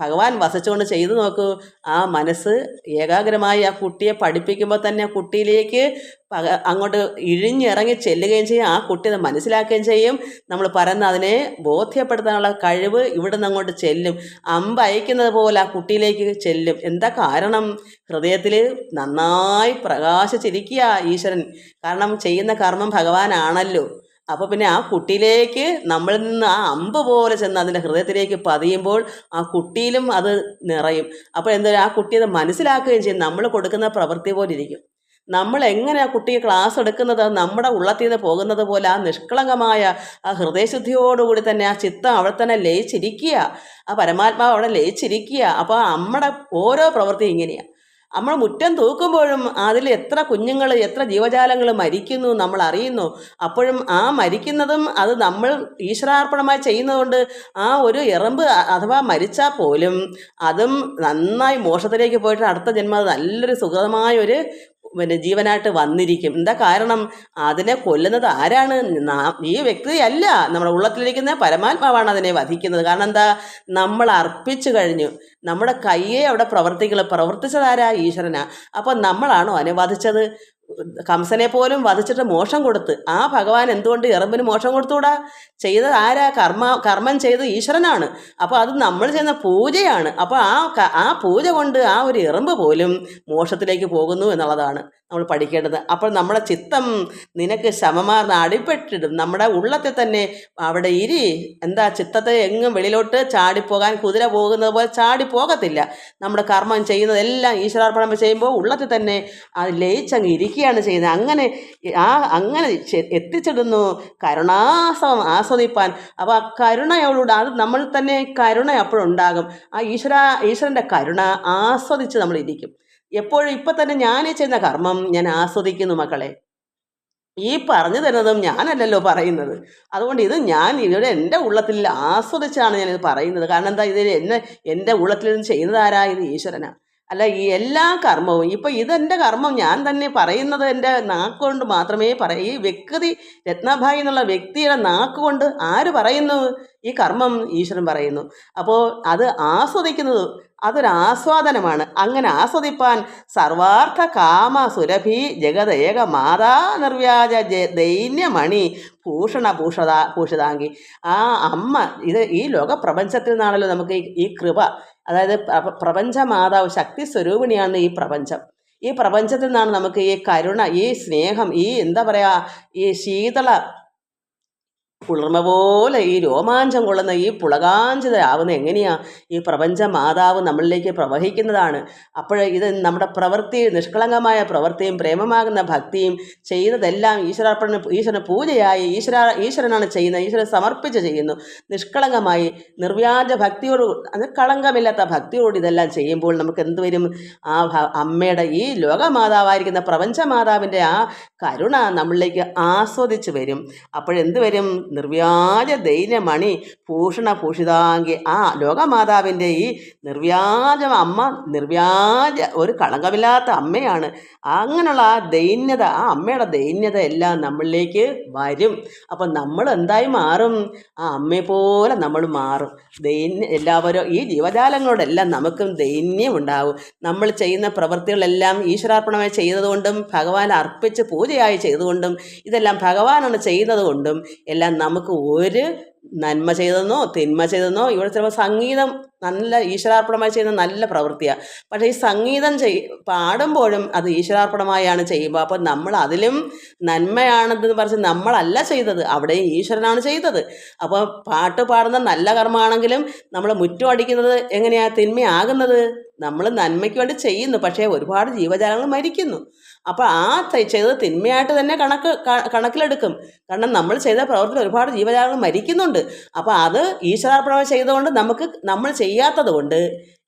ഭഗവാൻ വസിച്ചുകൊണ്ട് ചെയ്തു നോക്കൂ. ആ മനസ്സ് ഏകാഗ്രമായി ആ കുട്ടിയെ പഠിപ്പിക്കുമ്പോൾ തന്നെ കുട്ടിയിലേക്ക് അങ്ങോട്ട് ഇഴിഞ്ഞിറങ്ങി ചെല്ലുകയും ചെയ്യും. ആ കുട്ടി അത് മനസ്സിലാക്കുകയും ചെയ്യും. നമ്മൾ പറയുന്ന അതിനെ ബോധ്യപ്പെടുത്താനുള്ള കഴിവ് ഇവിടെ നിന്ന് അങ്ങോട്ട് ചെല്ലും. അമ്പ് അയക്കുന്നത് പോലെ ആ കുട്ടിയിലേക്ക് ചെല്ലും. എന്താ കാരണം? ഹൃദയത്തിൽ നന്നായി പ്രകാശിച്ചിരിക്കുക ഈശ്വരൻ. കാരണം ചെയ്യുന്ന കർമ്മം ഭഗവാനാണല്ലോ. അപ്പോൾ പിന്നെ ആ കുട്ടിയിലേക്ക് നമ്മളിൽ നിന്ന് ആ അമ്പ് പോലെ ചെന്ന് അതിന്റെ ഹൃദയത്തിലേക്ക് പതിയുമ്പോൾ ആ കുട്ടിയിലും അത് നിറയും. അപ്പോൾ എന്താ ആ കുട്ടി അത് മനസ്സിലാക്കുകയും ചെയ്യും. നമ്മൾ കൊടുക്കുന്ന പ്രവൃത്തി പോലെ ഇരിക്കും. നമ്മൾ എങ്ങനെ ആ കുട്ടിയെ ക്ലാസ് എടുക്കുന്നത് നമ്മുടെ ഉള്ളത്തിൽ നിന്ന് പോകുന്നത് പോലെ ആ നിഷ്കളങ്കമായ ആ ഹൃദയശുദ്ധിയോടുകൂടി തന്നെ ആ ചിത്തം അവിടെ തന്നെ ലയിച്ചിരിക്കുക. ആ പരമാത്മാവ് അവിടെ ലയിച്ചിരിക്കുക. അപ്പോൾ നമ്മുടെ ഓരോ പ്രവൃത്തി ഇങ്ങനെയാണ് നമ്മൾ മുറ്റം തൂക്കുമ്പോഴും അതിൽ എത്ര കുഞ്ഞുങ്ങൾ എത്ര ജീവജാലങ്ങൾ മരിക്കുന്നു നമ്മൾ അറിയുന്നു. അപ്പോഴും ആ മരിക്കുന്നതും അത് നമ്മൾ ഈശ്വരാർപ്പണമായി ചെയ്യുന്നതുകൊണ്ട് ആ ഒരു എറമ്പ് അഥവാ മരിച്ചാൽ പോലും അതും നന്നായി മോക്ഷത്തിലേക്ക് പോയിട്ട് അടുത്ത ജന്മം നല്ലൊരു സുഖമായ ഒരു പിന്നെ ജീവനായിട്ട് വന്നിരിക്കും. എന്താ കാരണം? അതിനെ കൊല്ലുന്നത് ആരാണ്? ഈ വ്യക്തിയല്ല. നമ്മുടെ ഉള്ളത്തിലിരിക്കുന്ന പരമാത്മാവാണ് അതിനെ വധിക്കുന്നത്. കാരണം എന്താ? നമ്മൾ അർപ്പിച്ചു കഴിഞ്ഞു. നമ്മുടെ കയ്യെ അവിടെ പ്രവർത്തികൾ പ്രവർത്തിച്ചതാരാ ഈശ്വരനാ. അപ്പം നമ്മളാണോ അതിനെ വധിച്ചത്? കംസനെ പോലും വധിച്ചിട്ട് മോഷം കൊടുത്ത്. ആ ഭഗവാൻ എന്തുകൊണ്ട് എറുമ്പിന് മോഷം കൊടുത്തുകൂടാ ചെയ്തത് ആരാ? കർമ്മ കർമ്മം ചെയ്ത് ഈശ്വരനാണ്. അപ്പോൾ അത് നമ്മൾ ചെയ്യുന്ന പൂജയാണ്. അപ്പോൾ ആ ആ പൂജ കൊണ്ട് ആ ഒരു എറുമ്പ് പോലും മോഷത്തിലേക്ക് പോകുന്നു എന്നുള്ളതാണ്. നമ്മൾ പഠിക്കേണ്ടത്. അപ്പോൾ നമ്മുടെ ചിത്തം നിനക്ക് ശമമാർന്ന് അടിപ്പെട്ടിടും നമ്മുടെ ഉള്ളത്തിൽ തന്നെ അവിടെ ഇരി. എന്താ ചിത്തത്തെ എങ്ങും വെളിയിലോട്ട് ചാടിപ്പോകാൻ കുതിര പോകുന്നത് പോലെ ചാടി പോകത്തില്ല നമ്മുടെ കർമ്മം ചെയ്യുന്നതെല്ലാം ഈശ്വരാർപ്പണം ചെയ്യുമ്പോൾ ഉള്ളത്തിൽ തന്നെ അത് ലയിച്ചങ്ങ് ഇരിക്കുകയാണ് ചെയ്യുന്നത്. അങ്ങനെ ആ അങ്ങനെ എത്തിച്ചിടുന്നു. കരുണാസവം ആസ്വദിപ്പാൻ. അപ്പോൾ ആ കരുണയോടുകൂടെ അത് നമ്മൾ തന്നെ കരുണ അപ്പോഴുണ്ടാകും. ആ ഈശ്വര ഈശ്വരന്റെ കരുണ ആസ്വദിച്ച് നമ്മൾ ഇരിക്കും. എപ്പോഴും ഇപ്പം തന്നെ ഞാൻ ചെയ്യുന്ന കർമ്മം ഞാൻ ആസ്വദിക്കുന്നു മക്കളെ. ഈ പറഞ്ഞു തരുന്നതും ഞാനല്ലല്ലോ പറയുന്നത്. അതുകൊണ്ട് ഇത് ഞാൻ ഇവിടെ എന്റെ ഉള്ളത്തിൽ ആസ്വദിച്ചാണ് ഞാനിത് പറയുന്നത്. കാരണം എന്താ? ഇത് എന്നെ എന്റെ ഉള്ളത്തിൽ നിന്ന് ചെയ്യുന്നത് ആരാ? ഇത് ഈശ്വരനാ. അല്ല ഈ എല്ലാ കർമ്മവും ഇപ്പം ഇതെന്റെ കർമ്മം ഞാൻ തന്നെ പറയുന്നത് എന്റെ നാക്കുകൊണ്ട് മാത്രമേ പറയൂ. ഈ വ്യക്തി രത്നഭായി എന്നുള്ള വ്യക്തിയുടെ നാക്കുകൊണ്ട് ആര് പറയുന്നു? ഈ കർമ്മം ഈശ്വരൻ പറയുന്നു. അപ്പോൾ അത് ആസ്വദിക്കുന്നത് അതൊരു ആസ്വാദനമാണ്. അങ്ങനെ ആസ്വദിപ്പാൻ സർവാർത്ഥ കാമ സുരഭി ജഗതേക മാതാ നിർവ്യാജ ദൈന്യമണി ഭൂഷണ ഭൂഷത ഭൂഷിതാങ്കി ആ അമ്മ ഇത് ഈ ലോക പ്രപഞ്ചത്തിൽ നിന്നാണല്ലോ നമുക്ക് ഈ കൃപ. അതായത് പ്ര- പ്രപഞ്ച മാതാവ് ശക്തി സ്വരൂപിണിയാണ് ഈ പ്രപഞ്ചം. ഈ പ്രപഞ്ചത്തിൽ നിന്നാണ് നമുക്ക് ഈ കരുണ ഈ സ്നേഹം ഈ എന്താ പറയുക ഈ ശീതള കുളിർമ പോലെ ഈ രോമാഞ്ചം കൊള്ളുന്ന ഈ പുളകാഞ്ചിതരാവുന്ന എങ്ങനെയാ ഈ പ്രപഞ്ച മാതാവ് നമ്മളിലേക്ക് പ്രവഹിക്കുന്നതാണ്? അപ്പോൾ ഇത് നമ്മുടെ പ്രവൃത്തി നിഷ്കളങ്കമായ പ്രവൃത്തിയും പ്രേമമാകുന്ന ഭക്തിയും ചെയ്യുന്നതെല്ലാം ഈശ്വരാർപ്പണ ഈശ്വരന് പൂജയായി ഈശ്വര ഈശ്വരനാണ് ചെയ്യുന്നത്. ഈശ്വരൻ സമർപ്പിച്ച് ചെയ്യുന്നു. നിഷ്കളങ്കമായി നിർവ്യാജ ഭക്തിയോട് അത് കളങ്കമില്ലാത്ത ഭക്തിയോട് ഇതെല്ലാം ചെയ്യുമ്പോൾ നമുക്ക് എന്ത് വരും? ആ അമ്മയുടെ ഈ ലോകമാതാവായിരിക്കുന്ന പ്രപഞ്ച മാതാവിന്റെ ആ കരുണ നമ്മളിലേക്ക് ആസ്വദിച്ച് വരും. അപ്പോഴെന്ത് വരും? നിർവ്യാജ ദൈന്യമണി ഭൂഷണ ഭൂഷിതാംഗി. ആ ലോകമാതാവിന്റെ ഈ നിർവ്യാജ അമ്മ നിർവ്യാജ ഒരു കളങ്കമില്ലാത്ത അമ്മയാണ്. അങ്ങനെയുള്ള ആ ദൈന്യത ആ അമ്മയുടെ ദൈന്യത എല്ലാം നമ്മളിലേക്ക് വരും. അപ്പം നമ്മൾ എന്തായി മാറും? ആ അമ്മയെ പോലെ നമ്മൾ മാറും. ദൈന്യ എല്ലാവരും ഈ ജീവജാലങ്ങളോടെല്ലാം നമുക്കും ദൈന്യം ഉണ്ടാവും നമ്മൾ ചെയ്യുന്ന പ്രവൃത്തികളെല്ലാം ഈശ്വരാർപ്പണമായി ചെയ്തതുകൊണ്ടും ഭഗവാൻ അർപ്പിച്ച് പൂജയായി ചെയ്തുകൊണ്ടും ഇതെല്ലാം ഭഗവാനാണ് ചെയ്യുന്നത് കൊണ്ടും എല്ലാം നമുക്ക് ഒരു നന്മ ചെയ്തെന്നോ തിന്മ ചെയ്തെന്നോ ഇവിടെ ചിലപ്പോൾ സംഗീതം നല്ല ഈശ്വരാർപ്പണമായി ചെയ്യുന്ന നല്ല പ്രവൃത്തിയാണ് പക്ഷേ ഈ സംഗീതം ചെയ് പാടുമ്പോഴും അത് ഈശ്വരാർപ്പണമായാണ് ചെയ്യുമ്പോൾ അപ്പോൾ നമ്മൾ അതിലും നന്മയാണെന്ന് പറഞ്ഞ് നമ്മളല്ല ചെയ്തത് അവിടെ ഈശ്വരനാണ് ചെയ്തത്. അപ്പോൾ പാട്ട് പാടുന്ന നല്ല കർമ്മമാണെങ്കിലും നമ്മൾ മുറ്റം അടിക്കുന്നത് എങ്ങനെയാണ് തിന്മയാകുന്നത്. നമ്മൾ നന്മയ്ക്ക് വേണ്ടി ചെയ്യുന്നു. പക്ഷേ ഒരുപാട് ജീവജാലങ്ങൾ മരിക്കുന്നു. അപ്പോൾ ആ ചെയ്ത് തിന്മയായിട്ട് തന്നെ കണക്ക് കണക്കിലെടുക്കും. കാരണം നമ്മൾ ചെയ്ത പ്രവർത്തനം ഒരുപാട് ജീവജാലങ്ങൾ മരിക്കുന്നുണ്ട്. അപ്പോൾ അത് ഈശ്വരാർപ്പണം ചെയ്തുകൊണ്ട് നമുക്ക് നമ്മൾ ചെയ്യാത്തത് കൊണ്ട്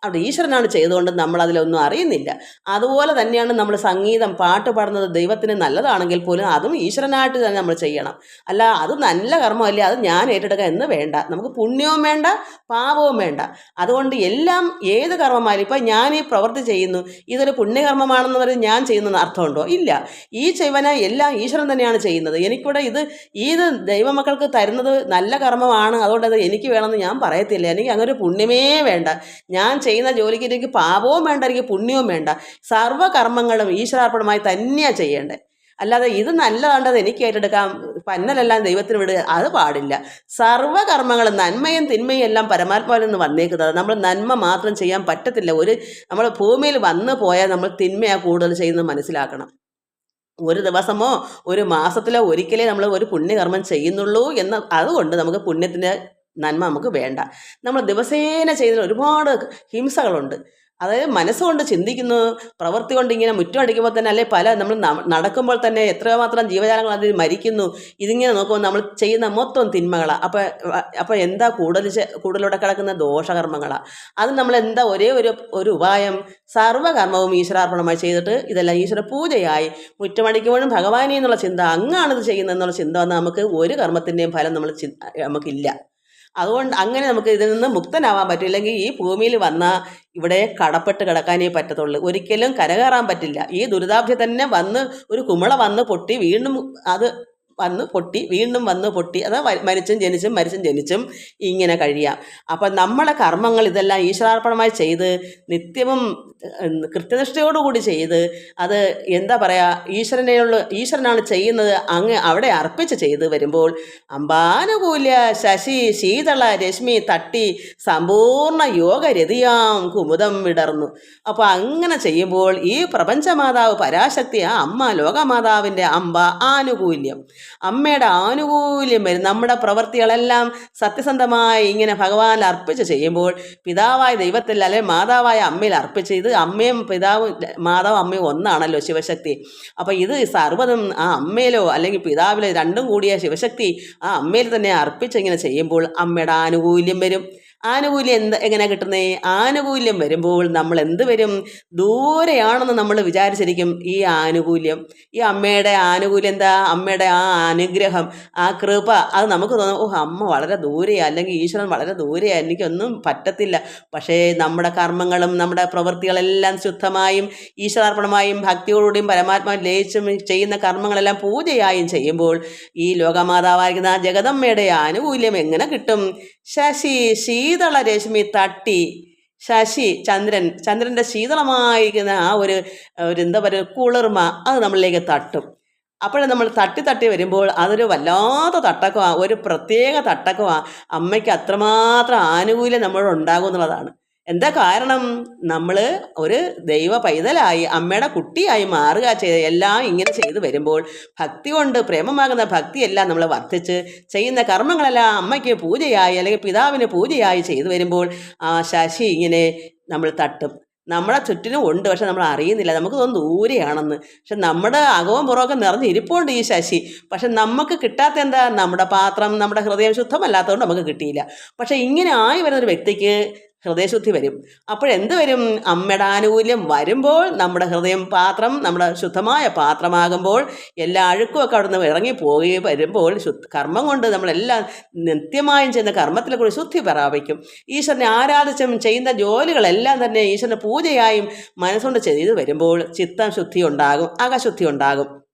അവിടെ ഈശ്വരനാണ് ചെയ്തുകൊണ്ട് നമ്മൾ അതിലൊന്നും അറിയുന്നില്ല. അതുപോലെ തന്നെയാണ് നമ്മൾ സംഗീതം പാട്ട് പാടുന്നത് ദൈവത്തിന് നല്ലതാണെങ്കിൽ പോലും അതും ഈശ്വരനായിട്ട് തന്നെ നമ്മൾ ചെയ്യണം. അല്ല അത് നല്ല കർമ്മമല്ലേ? അത് ഞാൻ ഏറ്റെടുക്കുക എന്ന് വേണ്ട. നമുക്ക് പുണ്യവും വേണ്ട പാപവും വേണ്ട. അതുകൊണ്ട് എല്ലാം ഏത് കർമ്മമായാലും ഇപ്പം ഞാൻ ഈ പ്രവൃത്തി ചെയ്യുന്നു ഇതൊരു പുണ്യകർമ്മമാണെന്ന് പറഞ്ഞ് ഞാൻ ചെയ്യുന്നെന്ന് അർത്ഥമുണ്ടോ? ഇല്ല. ഈ ചെയ്വന എല്ലാം ഈശ്വരൻ തന്നെയാണ് ചെയ്യുന്നത്. എനിക്കിവിടെ ഇത് ഇത് ദൈവമക്കൾക്ക് തരുന്നത് നല്ല കർമ്മമാണ്. അതുകൊണ്ട് അത് എനിക്ക് വേണമെന്ന് ഞാൻ പറയത്തില്ല. എനിക്ക് അങ്ങനെ ഒരു പുണ്യമേ വേണ്ട. ഞാൻ ചെയ്യുന്ന ജോലിക്ക് എനിക്ക് പാപവും വേണ്ട എനിക്ക് പുണ്യവും വേണ്ട. സർവകർമ്മങ്ങളും ഈശ്വരാർപ്പണമായി തന്നെയാണ് ചെയ്യേണ്ടത്. അല്ലാതെ ഇത് നല്ലതാണ്ടത് എനിക്ക് ഏറ്റെടുക്കാം പന്നലെല്ലാം ദൈവത്തിന് വിടുക അത് പാടില്ല. സർവകർമ്മങ്ങളും നന്മയും തിന്മയും എല്ലാം പരമാത്മാവിൽ നിന്ന് വന്നേക്കുന്നത്. നമ്മൾ നന്മ മാത്രം ചെയ്യാൻ പറ്റത്തില്ല. ഒരു നമ്മൾ ഭൂമിയിൽ വന്നു പോയാൽ നമ്മൾ തിന്മയാണ് കൂടുതൽ ചെയ്യുന്നത് മനസ്സിലാക്കണം. ഒരു ദിവസമോ ഒരു മാസത്തിലോ ഒരിക്കലേ നമ്മൾ ഒരു പുണ്യകർമ്മം ചെയ്യുന്നുള്ളൂ എന്ന് അതുകൊണ്ട് നമുക്ക് പുണ്യത്തിന്റെ നന്മ നമുക്ക് വേണ്ട. നമ്മൾ ദിവസേന ചെയ്യുന്ന ഒരുപാട് ഹിംസകളുണ്ട്. അതായത് മനസ്സുകൊണ്ട് ചിന്തിക്കുന്നു പ്രവൃത്തി കൊണ്ട് ഇങ്ങനെ മുറ്റം അടിക്കുമ്പോൾ തന്നെ അല്ലെ പല നമ്മൾ നടക്കുമ്പോൾ തന്നെ എത്രമാത്രം ജീവജാലങ്ങൾ അതിൽ മരിക്കുന്നു ഇതിങ്ങനെ നോക്കുമ്പോൾ നമ്മൾ ചെയ്യുന്ന മൊത്തം തിന്മകളാണ് അപ്പോൾ അപ്പോൾ എന്താ കൂടുതൽ കൂടുതലൂടെ കിടക്കുന്ന ദോഷകർമ്മങ്ങളാണ് അത് നമ്മൾ എന്താ ഒരേ ഒരു ഒരു ഉപായം സർവകർമ്മവും ഈശ്വരാർപ്പണമായി ചെയ്തിട്ട് ഇതെല്ലാം ഈശ്വര പൂജയായി മുറ്റമടിക്കുമ്പോഴും ഭഗവാനെ എന്നുള്ള ചിന്ത അങ്ങാണിത് ചെയ്യുന്നത് എന്നുള്ള ചിന്ത നമുക്ക് ഒരു കർമ്മത്തിന്റെയും ഫലം നമ്മൾ നമുക്കില്ല. അതുകൊണ്ട് അങ്ങനെ നമുക്ക് ഇതിൽ നിന്ന് മുക്തനാവാൻ പറ്റും. ഇല്ലെങ്കിൽ ഈ ഭൂമിയിൽ വന്നാൽ ഇവിടെ കടപ്പെട്ട് കിടക്കാനേ പറ്റത്തുള്ളൂ. ഒരിക്കലും കരകയറാൻ പറ്റില്ല. ഈ ദുരിതാബ്ധി തന്നെ വന്ന് ഒരു കുമിള വന്ന് പൊട്ടി വീണ്ടും അത് വന്ന് പൊട്ടി വീണ്ടും വന്ന് പൊട്ടി അത് മരിച്ചും ജനിച്ചും മരിച്ചും ജനിച്ചും ഇങ്ങനെ കഴിയാം അപ്പം നമ്മളെ കർമ്മങ്ങൾ ഇതെല്ലാം ഈശ്വരാർപ്പണമായി ചെയ്ത് നിത്യവും കൃത്യനിഷ്ഠയോടുകൂടി ചെയ്ത് അത് എന്താ പറയുക ഈശ്വരനെയുള്ള ഈശ്വരനാണ് ചെയ്യുന്നത് അങ്ങ് അവിടെ അർപ്പിച്ച് ചെയ്ത് വരുമ്പോൾ അമ്പാനുകൂല്യ ശശി ശീതള രശ്മി തട്ടി സമ്പൂർണ യോഗരതിയാം കുമുദം വിടർന്നു. അപ്പോൾ അങ്ങനെ ചെയ്യുമ്പോൾ ഈ പ്രപഞ്ചമാതാവ് പരാശക്തി ആ അമ്മ ലോകമാതാവിന്റെ അമ്പ ആനുകൂല്യം. അമ്മയുടെ ആനുകൂല്യം വരും. നമ്മുടെ പ്രവൃത്തികളെല്ലാം സത്യസന്ധമായി ഇങ്ങനെ ഭഗവാനിൽ അർപ്പിച്ച് ചെയ്യുമ്പോൾ പിതാവായ ദൈവത്തിൽ അല്ലെ മാതാവായ അമ്മയിൽ അർപ്പിച്ച് ഇത് അമ്മയും പിതാവും മാതാവും അമ്മയും ഒന്നാണല്ലോ ശിവശക്തി. അപ്പോൾ ഇത് സർവതും ആ അമ്മയിലോ അല്ലെങ്കിൽ പിതാവിലോ രണ്ടും കൂടിയ ശിവശക്തി ആ അമ്മയിൽ തന്നെ അർപ്പിച്ച് ഇങ്ങനെ ചെയ്യുമ്പോൾ അമ്മയുടെ ആനുകൂല്യം വരും. ആനുകൂല്യം എന്ത് എങ്ങനെ കിട്ടുന്നത് ആനുകൂല്യം വരുമ്പോൾ നമ്മൾ എന്ത് വരും? ദൂരെയാണെന്ന് നമ്മൾ വിചാരിച്ചിരിക്കും. ഈ ആനുകൂല്യം ഈ അമ്മയുടെ ആനുകൂല്യം എന്താ? അമ്മയുടെ ആ അനുഗ്രഹം ആ കൃപ അത് നമുക്ക് തോന്നും ഓ അമ്മ വളരെ ദൂരെയാണ് അല്ലെങ്കിൽ ഈശ്വരൻ വളരെ ദൂരെയാണ് എനിക്കൊന്നും പറ്റത്തില്ല. പക്ഷേ നമ്മുടെ കർമ്മങ്ങളും നമ്മുടെ പ്രവൃത്തികളെല്ലാം ശുദ്ധമായും ഈശ്വരാർപ്പണമായും ഭക്തിയോടുകൂടിയും പരമാത്മാവും ലയിച്ചും ചെയ്യുന്ന കർമ്മങ്ങളെല്ലാം പൂജയായും ചെയ്യുമ്പോൾ ഈ ലോകമാതാവായിരിക്കുന്ന ജഗദമ്മയുടെ ആനുകൂല്യം എങ്ങനെ കിട്ടും? ശശി ശീതള രശ്മി തട്ടി ശശി ചന്ദ്രൻ. ചന്ദ്രന്റെ ശീതളമായിരിക്കുന്ന ആ ഒരു ഒരു എന്താ പറയുക കുളിർമ അത് നമ്മളിലേക്ക് തട്ടും. അപ്പോഴും നമ്മൾ തട്ടി തട്ടി വരുമ്പോൾ അതൊരു വല്ലാത്ത തട്ടക്കമാണ് ഒരു പ്രത്യേക തട്ടക്കമാണ് അമ്മയ്ക്ക് അത്രമാത്രം ആനുകൂല്യം നമ്മളോട് ഉണ്ടാകും എന്നുള്ളതാണ്. എന്താ കാരണം? നമ്മൾ ഒരു ദൈവ പൈതലായി അമ്മയുടെ കുട്ടിയായി മാറുക ചെയ്ത് എല്ലാം ഇങ്ങനെ ചെയ്തു വരുമ്പോൾ ഭക്തി കൊണ്ട് പ്രേമമാകുന്ന ഭക്തിയെല്ലാം നമ്മൾ വർദ്ധിച്ച് ചെയ്യുന്ന കർമ്മങ്ങളെല്ലാം അമ്മയ്ക്ക് പൂജയായി അല്ലെങ്കിൽ പിതാവിന് പൂജയായി ചെയ്തു വരുമ്പോൾ ആ ശശി ഇങ്ങനെ നമ്മൾ തട്ടും. നമ്മളെ ചുറ്റിനും ഉണ്ട് പക്ഷെ നമ്മൾ അറിയുന്നില്ല. നമുക്ക് തോന്നുന്നു ദൂരെയാണെന്ന്. പക്ഷെ നമ്മുടെ അകവും പുറമൊക്കെ നിറഞ്ഞിരിപ്പുണ്ട് ഈ ശശി. പക്ഷെ നമുക്ക് കിട്ടാത്ത എന്താ? നമ്മുടെ പാത്രം നമ്മുടെ ഹൃദയം ശുദ്ധമല്ലാത്തതുകൊണ്ട് നമുക്ക് കിട്ടിയില്ല. പക്ഷെ ഇങ്ങനെ ആയി വരുന്ന ഒരു വ്യക്തിക്ക് ഹൃദയശുദ്ധി വരും. അപ്പോഴെന്ത് വരും? അമ്മയുടെ ആനുകൂല്യം വരുമ്പോൾ നമ്മുടെ ഹൃദയം പാത്രം നമ്മുടെ ശുദ്ധമായ പാത്രമാകുമ്പോൾ എല്ലാ അഴുക്കുമൊക്കെ അവിടെ നിന്ന് ഇറങ്ങി പോവുകയും വരുമ്പോൾ കർമ്മം കൊണ്ട് നമ്മളെല്ലാം നിത്യമായും ചെയ്യുന്ന കർമ്മത്തിൽ കൂടി ശുദ്ധി പ്രാപിക്കും. ഈശ്വരനെ ആരാധിച്ചും ചെയ്യുന്ന ജോലികളെല്ലാം തന്നെ ഈശ്വരന്റെ പൂജയായും മനസ്സുകൊണ്ട് ചെയ്ത് വരുമ്പോൾ ചിത്തം ശുദ്ധി ഉണ്ടാകും അകശുദ്ധി ഉണ്ടാകും.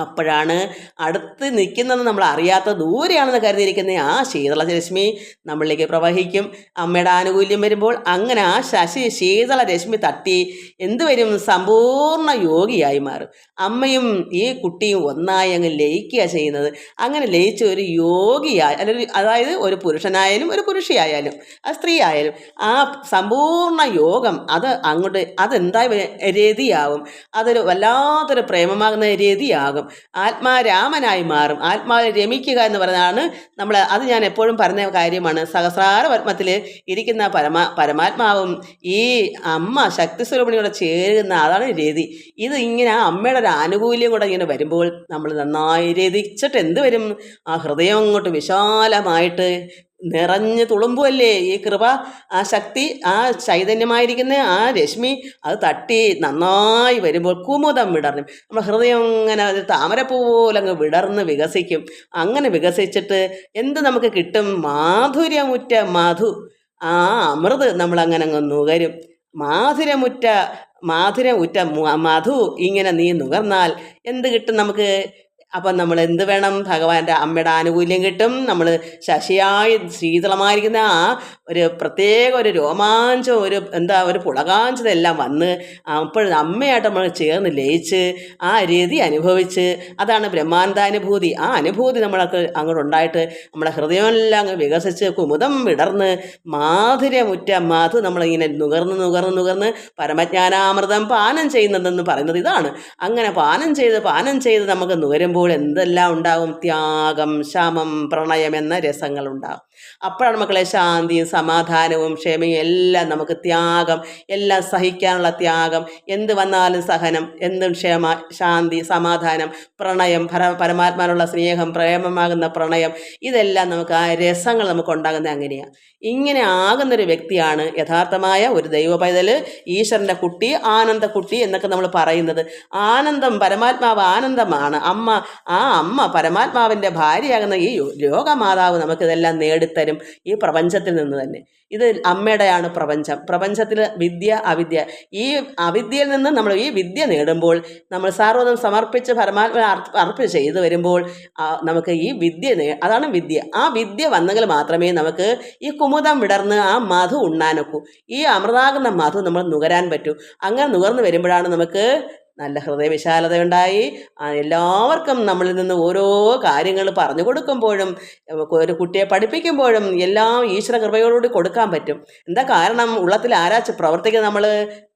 അപ്പോഴാണ് അടുത്ത് നിൽക്കുന്നത് നമ്മൾ അറിയാത്ത ദൂരെയാണെന്ന് കരുതിയിരിക്കുന്ന ആ ശീതള രശ്മി നമ്മളിലേക്ക് പ്രവഹിക്കും. അമ്മയുടെ ആനുകൂല്യം വരുമ്പോൾ അങ്ങനെ ആ ശശി ശീതള രശ്മി തട്ടി എന്തുവരും സമ്പൂർണ യോഗിയായി മാറും. അമ്മയും ഈ കുട്ടിയും ഒന്നായി അങ്ങ് ലയിക്കുക ചെയ്യുന്നത്. അങ്ങനെ ലയിച്ച ഒരു യോഗിയായി അല്ലെങ്കിൽ അതായത് ഒരു പുരുഷനായാലും ഒരു പുരുഷിയായാലും ആ സ്ത്രീ ആയാലും ആ സമ്പൂർണ യോഗം അത് അങ്ങോട്ട് അതെന്തായി വ- രതിയാവും. അതൊരു വല്ലാത്തൊരു പ്രേമമാകുന്ന രതിയാകും. ആത്മാരാമനായി മാറും. ആത്മാവിൽ രമിക്കുക എന്ന് പറഞ്ഞാണ് നമ്മൾ അത് ഞാൻ എപ്പോഴും പറഞ്ഞ കാര്യമാണ്. സഹസ്രാര പത്മത്തിൽ ഇരിക്കുന്ന പരമാ പരമാത്മാവും ഈ അമ്മ ശക്തി സ്വരൂപിണിയോടെ ചേരുന്ന അതാണ് രതി. ഇത് ഇങ്ങനെ ആ അമ്മയുടെ ഒരു ആനുകൂല്യം കൂടെ ഇങ്ങനെ വരുമ്പോൾ നമ്മൾ നന്നായി രതിച്ചിട്ട് എന്ത് വരും? ആ ഹൃദയം അങ്ങോട്ട് വിശാലമായിട്ട് നിറഞ്ഞ് തുളുമ്പുമല്ലേ ഈ കൃപ ആ ശക്തി ആ ചൈതന്യമായിരിക്കുന്ന ആ രശ്മി അത് തട്ടി നന്നായി വരുമ്പോൾ കുമുദം വിടർന്നു. നമ്മുടെ ഹൃദയം ഇങ്ങനെ ഒരു താമരപ്പൂ പോലെ അങ്ങ് വിടർന്ന് വികസിക്കും. അങ്ങനെ വികസിച്ചിട്ട് എന്ത് നമുക്ക് കിട്ടും? മാധുര്യമുറ്റ മധു. ആ അമൃത് നമ്മളങ്ങനെ അങ്ങ് നുകരും. മാധുര്യമുറ്റ മാധുര്യമുറ്റ മധു ഇങ്ങനെ നീ നുകർന്നാൽ എന്ത് കിട്ടും നമുക്ക്? അപ്പം നമ്മൾ എന്ത് വേണം? ഭഗവാന്റെ അമ്മയുടെ ആനുകൂല്യം കിട്ടും. നമ്മൾ ശശിയായി ശീതളമായിരിക്കുന്ന ആ ഒരു പ്രത്യേക ഒരു രോമാഞ്ചം ഒരു എന്താ ഒരു പുളകാഞ്ചത എല്ലാം വന്ന് അപ്പോഴും അമ്മയായിട്ട് നമ്മൾ ചേർന്ന് ലയിച്ച് ആ രീതി അനുഭവിച്ച് അതാണ് ബ്രഹ്മാന്താനുഭൂതി ആ അനുഭൂതി നമ്മൾക്ക് അങ്ങോട്ട് ഉണ്ടായിട്ട് നമ്മുടെ ഹൃദയമെല്ലാം അങ്ങ് വികസിച്ച് കുമുദം വിടർന്ന് മാധുര്യമുറ്റ മാധു നമ്മളിങ്ങനെ നുകർന്ന് നുകർന്ന് നുകർന്ന് പരമജ്ഞാനാമൃതം പാനം ചെയ്യുന്നതെന്ന് പറയുന്നത് ഇതാണ്. അങ്ങനെ പാനം ചെയ്ത് പാനം ചെയ്ത് നമുക്ക് നുകരുമ്പോൾ എന്തെല്ലാം ഉണ്ടാവും ത്യാഗം ശമം പ്രണയം എന്ന രസങ്ങൾ ഉണ്ടാകും. അപ്പോഴാണ് മക്കളെ ശാന്തിയും സമാധാനവും ക്ഷമയും എല്ലാം നമുക്ക് ത്യാഗം എല്ലാം സഹിക്കാനുള്ള ത്യാഗം. എന്ത് വന്നാലും സഹനം എന്തും ക്ഷമ ശാന്തി സമാധാനം പ്രണയം പര പരമാത്മാനുള്ള സ്നേഹം പ്രേമമാകുന്ന പ്രണയം ഇതെല്ലാം നമുക്ക് ആ രസങ്ങൾ നമുക്ക് ഉണ്ടാകുന്നത് അങ്ങനെയാണ് ഇങ്ങനെ ആകുന്നൊരു വ്യക്തിയാണ് യഥാർത്ഥമായ ഒരു ദൈവ പൈതൽ ഈശ്വരന്റെ കുട്ടി ആനന്ദ കുട്ടി എന്നൊക്കെ നമ്മൾ പറയുന്നത്. ആനന്ദം പരമാത്മാവ് ആനന്ദമാണ്. അമ്മ ആ അമ്മ പരമാത്മാവിന്റെ ഭാര്യയാകുന്ന ഈ യോഗമാതാവ് നമുക്കിതെല്ലാം നേടിത്തരും ഈ പ്രപഞ്ചത്തിൽ നിന്ന് തന്നെ. ഇത് അമ്മയുടെയാണ് പ്രപഞ്ചം. പ്രപഞ്ചത്തിൽ വിദ്യ അവിദ്യ. ഈ അവിദ്യയിൽ നിന്ന് നമ്മൾ ഈ വിദ്യ നേടുമ്പോൾ നമ്മൾ സർവതും സമർപ്പിച്ച് പരമാത്മ അർപ്പിച്ച് ചെയ്തു വരുമ്പോൾ നമുക്ക് ഈ വിദ്യ അതാണ് വിദ്യ. ആ വിദ്യ വന്നെങ്കിൽ മാത്രമേ നമുക്ക് ഈ കുമുദം വിടർന്ന് ആ മധു ഉണ്ണാനൊക്കൂ. ഈ അമൃതാകുന്ന മധു നമ്മൾ നുകരാൻ പറ്റൂ. അങ്ങനെ നുകർന്നു വരുമ്പോഴാണ് നമുക്ക് നല്ല ഹൃദയവിശാലതയുണ്ടായി. എല്ലാവർക്കും നമ്മളിൽ നിന്ന് ഓരോ കാര്യങ്ങൾ പറഞ്ഞു കൊടുക്കുമ്പോഴും ഒരു കുട്ടിയെ പഠിപ്പിക്കുമ്പോഴും എല്ലാം ഈശ്വര കൃപയോടുകൂടി കൊടുക്കാൻ പറ്റും. എന്താ കാരണം? ഉള്ളത്തിൽ ആരാച്ച് പ്രവർത്തിക്കുന്ന നമ്മൾ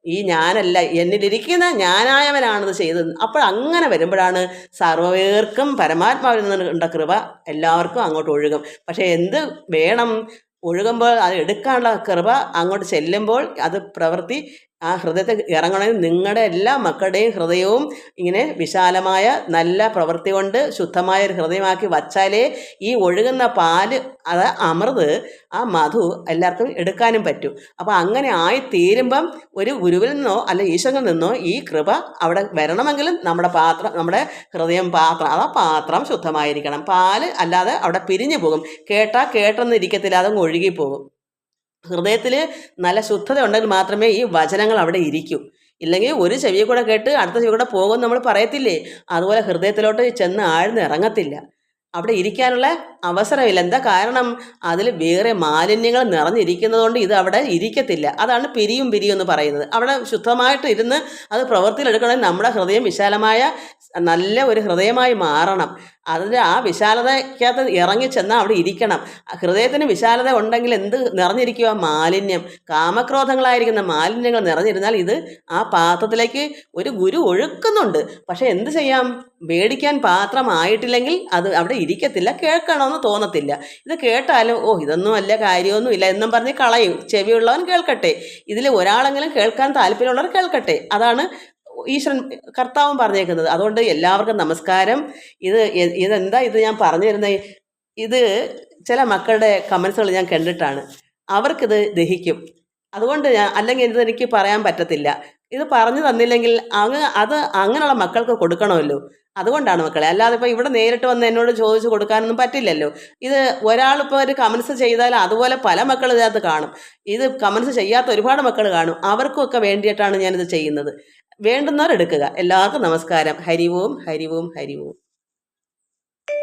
ഈ ഞാനല്ല എന്നിലിരിക്കുന്ന ഞാനായവനാണിത് ചെയ്തത് അപ്പോൾ അങ്ങനെ വരുമ്പോഴാണ് സർവേർക്കും പരമാത്മാവിൽ നിന്നുണ്ട കൃപ എല്ലാവർക്കും അങ്ങോട്ട് ഒഴുകും. പക്ഷേ എന്ത് വേണം? ഒഴുകുമ്പോൾ അത് എടുക്കാനുള്ള കൃപ അങ്ങോട്ട് ചെല്ലുമ്പോൾ അത് പ്രവൃത്തി ആ ഹൃദയത്തെ ഇറങ്ങണമെങ്കിൽ നിങ്ങളുടെ എല്ലാ മക്കളുടെയും ഹൃദയവും ഇങ്ങനെ വിശാലമായ നല്ല പ്രവൃത്തി കൊണ്ട് ശുദ്ധമായ ഒരു ഹൃദയമാക്കി വച്ചാലേ ഈ ഒഴുകുന്ന പാൽ അത് അമൃത് ആ മധു എല്ലാവർക്കും എടുക്കാനും പറ്റും. അപ്പോൾ അങ്ങനെ ആയി തീരുമ്പം ഒരു ഗുരുവിൽ നിന്നോ അല്ല ഈശ്വരനിൽ നിന്നോ ഈ കൃപ അവിടെ വരണമെങ്കിലും നമ്മുടെ പാത്രം നമ്മുടെ ഹൃദയം പാത്രം അതാ പാത്രം ശുദ്ധമായിരിക്കണം. പാൽ അല്ലാതെ അവിടെ പിരിഞ്ഞു പോകും കേട്ടാൽ കേട്ടെന്ന് ഇരിക്കത്തില്ല അതങ്ങ് ഒഴുകിപ്പോകും. ഹൃദയത്തിൽ നല്ല ശുദ്ധത ഉണ്ടെങ്കിൽ മാത്രമേ ഈ വചനങ്ങൾ അവിടെ ഇരിക്കൂ. ഇല്ലെങ്കിൽ ഒരു ചെവി കൂടെ കേട്ട് അടുത്ത ചെവി കൂടെ പോകും നമ്മൾ പറയത്തില്ലേ? അതുപോലെ ഹൃദയത്തിലോട്ട് ചെന്ന് ആഴ്ന്ന് ഇറങ്ങത്തില്ല. അവിടെ ഇരിക്കാനുള്ള അവസരമില്ല. എന്താ കാരണം? അതിൽ വേറെ മാലിന്യങ്ങൾ നിറഞ്ഞിരിക്കുന്നതുകൊണ്ട് ഇത് അവിടെ ഇരിക്കത്തില്ല. അതാണ് പിരിയും പിരിയും എന്ന് പറയുന്നത്. അവിടെ ശുദ്ധമായിട്ട് ഇരുന്ന് അത് പ്രവൃത്തിയിലെടുക്കണമെങ്കിൽ നമ്മുടെ ഹൃദയം വിശാലമായ നല്ല ഒരു ഹൃദയമായി മാറണം. അതിന്റെ ആ വിശാലതയ്ക്കകത്ത് ഇറങ്ങി ചെന്നാൽ അവിടെ ഇരിക്കണം. ഹൃദയത്തിന് വിശാലത ഉണ്ടെങ്കിൽ എന്ത് നിറഞ്ഞിരിക്കുക മാലിന്യം. കാമക്രോധങ്ങളായിരിക്കുന്ന മാലിന്യങ്ങൾ നിറഞ്ഞിരുന്നാൽ ഇത് ആ പാത്രത്തിലേക്ക് ഒരു ഗുരു ഒഴുക്കുന്നുണ്ട്. പക്ഷേ എന്ത് ചെയ്യാം? മേടിക്കാൻ പാത്രമായിട്ടില്ലെങ്കിൽ അത് അവിടെ ഇരിക്കത്തില്ല. കേൾക്കണമെന്ന് തോന്നത്തില്ല. ഇത് കേട്ടാലും ഓ ഇതൊന്നും അല്ല കാര്യമൊന്നും ഇല്ല എന്നും പറഞ്ഞ് കളയും. ചെവിയുള്ളവൻ കേൾക്കട്ടെ. ഇതിൽ ഒരാളെങ്കിലും കേൾക്കാൻ താല്പര്യമുള്ളവർ കേൾക്കട്ടെ. അതാണ് ഈശ്വരൻ കർത്താവും പറഞ്ഞേക്കുന്നത്. അതുകൊണ്ട് എല്ലാവർക്കും നമസ്കാരം. ഇത് ഇതെന്താ ഇത് ഞാൻ പറഞ്ഞു തരുന്നത് ഇത് ചില മക്കളുടെ കമൻസുകൾ ഞാൻ കണ്ടിട്ടാണ്. അവർക്കിത് ദഹിക്കും. അതുകൊണ്ട് ഞാൻ അല്ലെങ്കിൽ ഇത് എനിക്ക് പറയാൻ പറ്റത്തില്ല. ഇത് പറഞ്ഞു തന്നില്ലെങ്കിൽ അങ്ങ് അത് അങ്ങനെയുള്ള മക്കൾക്ക് കൊടുക്കണമല്ലോ. അതുകൊണ്ടാണ് മക്കളെ അല്ലാതെ ഇപ്പോൾ ഇവിടെ നേരിട്ട് വന്ന് എന്നോട് ചോദിച്ച് കൊടുക്കാനൊന്നും പറ്റില്ലല്ലോ. ഇത് ഒരാളിപ്പോൾ ഒരു കമൻസ് ചെയ്താൽ അതുപോലെ പല മക്കൾ ഇതിനകത്ത് കാണും. ഇത് കമൻസ് ചെയ്യാത്ത ഒരുപാട് മക്കൾ കാണും. അവർക്കൊക്കെ വേണ്ടിയിട്ടാണ് ഞാനിത് ചെയ്യുന്നത്. വേണ്ടുന്നവർ എടുക്കുക. എല്ലാവർക്കും നമസ്കാരം. ഹരിവും ഹരിവും ഹരിവും.